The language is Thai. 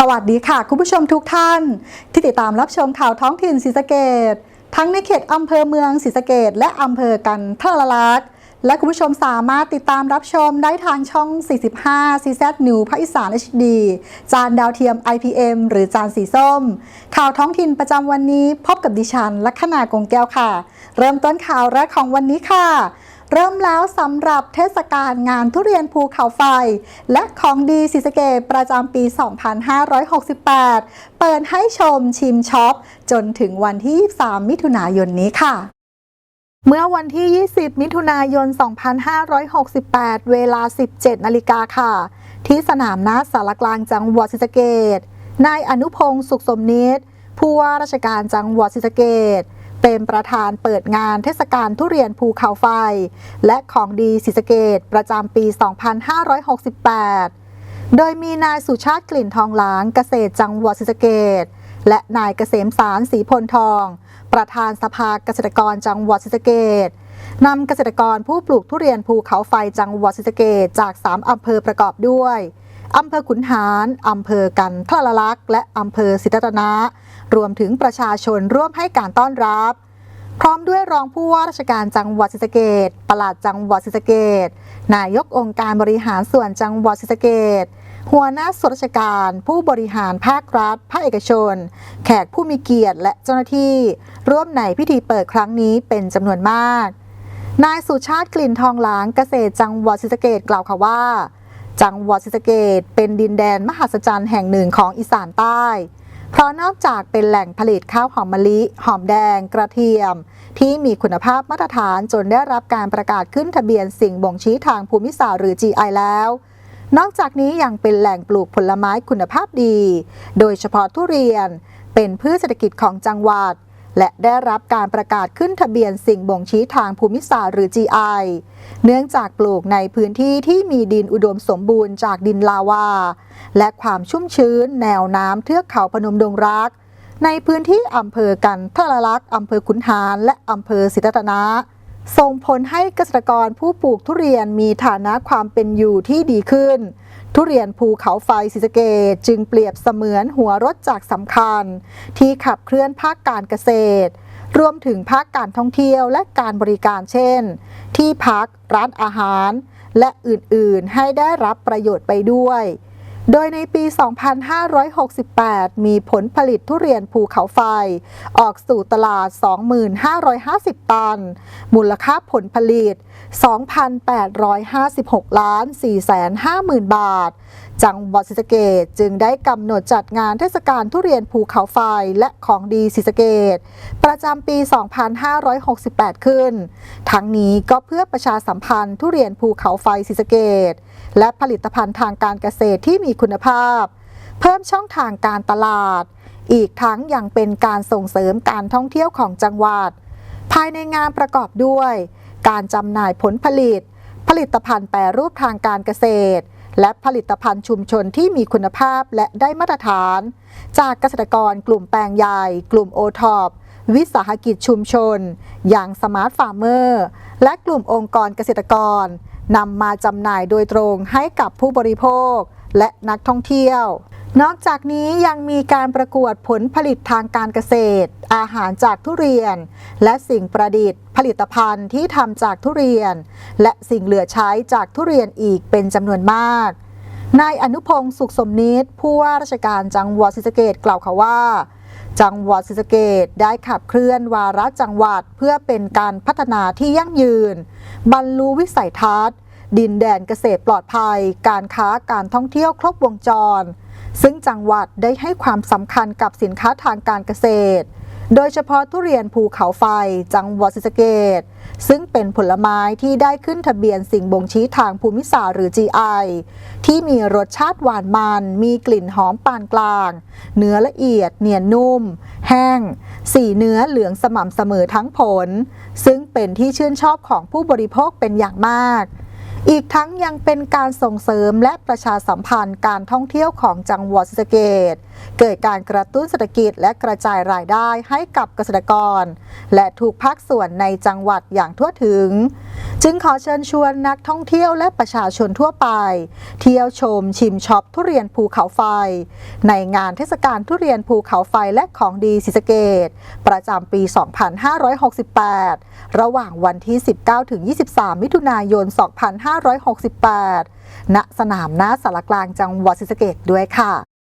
สวัสดีค่ะ คุณผู้ชมทุกท่าน ที่ติดตามรับชมข่าวท้องถิ่นศรีสะเกดทั้งในเขตอำเภอเมืองศรีสะเกดและอำเภอกันทรลักษณ์และคุณผู้ชมสามารถติดตามรับชมได้ทางช่อง 45 CZ New ภาคอีสาน HD จานดาวเทียม IPM หรือจานสีส้ม ข่าวท้องถิ่นประจำวันนี้พบกับดิฉันลัคนากงแก้วค่ะ เริ่มต้นข่าวแรกของวันนี้ค่ะ เริ่มแล้วสำหรับเทศกาลงานทุเรียนภูเขาไฟ และของดีศรีสะเกดประจำปี 2568 เปิดให้ชมชิมช็อป จนถึงวันที่23มิถุนายนนี้ค่ะเมื่อวันที่ 20 มิถุนายน 2568 เวลา 17 นาฬิกาค่ะ ที่สนามนาสารกลางจังหวัดศรีสะเกดนายอนุพงศ์สุขสมนิตผู้ว่าราชการจังหวัดศรีสะเกด เป็นประธานเปิดงานเทศกาลทุเรียนภูเขาไฟ และของดีศรีสะเกดประจำปี 2568 โดยมีนายสุชาติกลิ่นทองหลางเกษตรจังหวัดศรีสะเกดและนายเกษมสารสีพลทอง ประธานสภาเกษตรกรจังหวัดศรีสะเกดนำเกษตรกรผู้ปลูกทุเรียนภูเขาไฟจังหวัดศรีสะเกดจาก 3 อำเภอประกอบด้วย อำเภอขุนหารอำเภอกันทรลักษณ์และอำเภอศิตรนะ รวมถึงประชาชนร่วมให้การต้อนรับ พร้อมด้วยรองผู้ว่าราชการจังหวัดศรีสะเกดปลัดจังหวัดศรีสะเกดนายกองค์การบริหารส่วนจังหวัดศรีสะเกดหัวหน้าส่วนราชการ ผู้บริหารภาครัฐ ภาคเอกชน แขกผู้มีเกียรติและเจ้าหน้าที่ ร่วมในพิธีเปิดครั้งนี้เป็นจำนวนมาก นายสุชาติกลิ่นทองหลางเกษตรจังหวัดศรีสะเกดกล่าวค่ะว่า จังหวัดศรีสะเกดเป็นดินแดนมหัศจรรย์แห่งหนึ่งของอีสานใต้ เพราะนอกจากเป็นแหล่งผลิตข้าวหอมมะลิ หอมแดง กระเทียม ที่มีคุณภาพมาตรฐานจนได้รับการประกาศขึ้นทะเบียนสิ่งบ่งชี้ทางภูมิศาสตร์หรือ GI แล้ว นอกจากนี้ยังเป็นแหล่งปลูกผลไม้คุณภาพดี โดยเฉพาะทุเรียน เป็นพืชเศรษฐกิจของจังหวัด และได้รับการประกาศขึ้นทะเบียนสิ่งบ่งชี้ทางภูมิศาสตร์หรือ GI เนื่องจากปลูกในพื้นที่ที่มีดินอุดมสมบูรณ์จากดินลาวา และความชุ่มชื้น แนวน้ำเทือกเขาพนมดงรัก ในพื้นที่อำเภอกันทะลักษ์อำเภอขุนหาร และอำเภอศิตตนะ ส่งผลให้เกษตรกรผู้ปลูกทุเรียนมีฐานะความเป็นอยู่ที่ดีขึ้น ทุเรียนภูเขาไฟศรีสะเกดจึงเปรียบเสมือนหัวรถจากรสำคัญ ที่ขับเคลื่อนภาคการเกษตร รวมถึงภาคการท่องเที่ยวและการบริการเช่น ที่พักร้านอาหาร และอื่นๆให้ได้รับประโยชน์ไปด้วย โดยในปี 2568 มีผลผลิตทุเรียนภูเขาไฟ ออกสู่ตลาด 2550 ตัน มูลค่าผลผลิต 2,856 ล้าน 450,000 บาทจังหวัดศรีสะเกดจึงได้กำหนดจัดงานเทศกาลทุเรียนภูเขาไฟและของดีศรีสะเกดประจำปี 2568 ขึ้น ทั้งนี้ก็เพื่อประชาสัมพันธ์ทุเรียนภูเขาไฟศรีสะเกดและผลิตภัณฑ์ทางการเกษตรที่มีคุณภาพ เพิ่มช่องทางการตลาด อีกทั้งยังเป็นการส่งเสริมการท่องเที่ยวของจังหวัด ภายในงานประกอบด้วย การจำหน่ายผลผลิต ผลิตภัณฑ์แปรรูปทางการเกษตร และผลิตภัณฑ์ชุมชนที่มีคุณภาพและได้มาตรฐาน จากเกษตรกรกลุ่มแปลงใหญ่ กลุ่มโอทอปวิสาหกิจชุมชน อย่างสมาร์ทฟาร์มเมอร์และกลุ่มองค์กรเกษตรกรนำมาจำหน่ายโดยตรงให้กับผู้บริโภคและนักท่องเที่ยวนอกจากนี้ยังมีการประกวดผลผลิตทางการเกษตร อาหารจากทุเรียน และสิ่งประดิษฐ์ ผลิตภัณฑ์ที่ทำจากทุเรียน และสิ่งเหลือใช้จากทุเรียนอีกเป็นจำนวนมาก นายอนุพงศ์สุขสมนิตผู้ว่าราชการจังหวัดศรีสะเกดกล่าวค่ะว่า จังหวัดศรีสะเกดได้ขับเคลื่อนวาระจังหวัดเพื่อเป็นการพัฒนาที่ยั่งยืน บรรลุวิสัยทัศน์ ดินแดนเกษตรปลอดภัย การค้าการท่องเที่ยวครบวงจร ซึ่งจังหวัดได้ให้ความสำคัญกับสินค้าทางการเกษตร โดยเฉพาะทุเรียนภูเขาไฟจังหวัดศรีสะเกดซึ่งเป็นผลไม้ที่ได้ขึ้นทะเบียนสิ่งบ่งชี้ทางภูมิศาสตร์หรือ GI ที่มีรสชาติหวานมัน มีกลิ่นหอมปานกลาง เนื้อละเอียด เนียนนุ่ม แห้ง สีเนื้อเหลืองสม่ำเสมอทั้งผล ซึ่งเป็นที่ชื่นชอบของผู้บริโภคเป็นอย่างมาก อีกทั้งยังเป็นการส่งเสริมและประชาสัมพันธ์การท่องเที่ยวของจังหวัดศรีสเกด เกิดการกระตุ้นเศรษฐกิจและกระจายรายได้ให้กับเกษตรกร และทุกภาคส่วนในจังหวัดอย่างทั่วถึง จึงขอเชิญชวนนักท่องเที่ยวและประชาชนทั่วไป เที่ยวชมชิมช็อปทุเรียนภูเขาไฟ ในงานเทศกาลทุเรียนภูเขาไฟและของดีศรีสะเกดประจำปี 2568 ระหว่างวันที่ 19ถึง23 มิถุนายน 2568 ณ สนามหน้าสารกลางจังหวัดศรีสะเกดด้วยค่ะ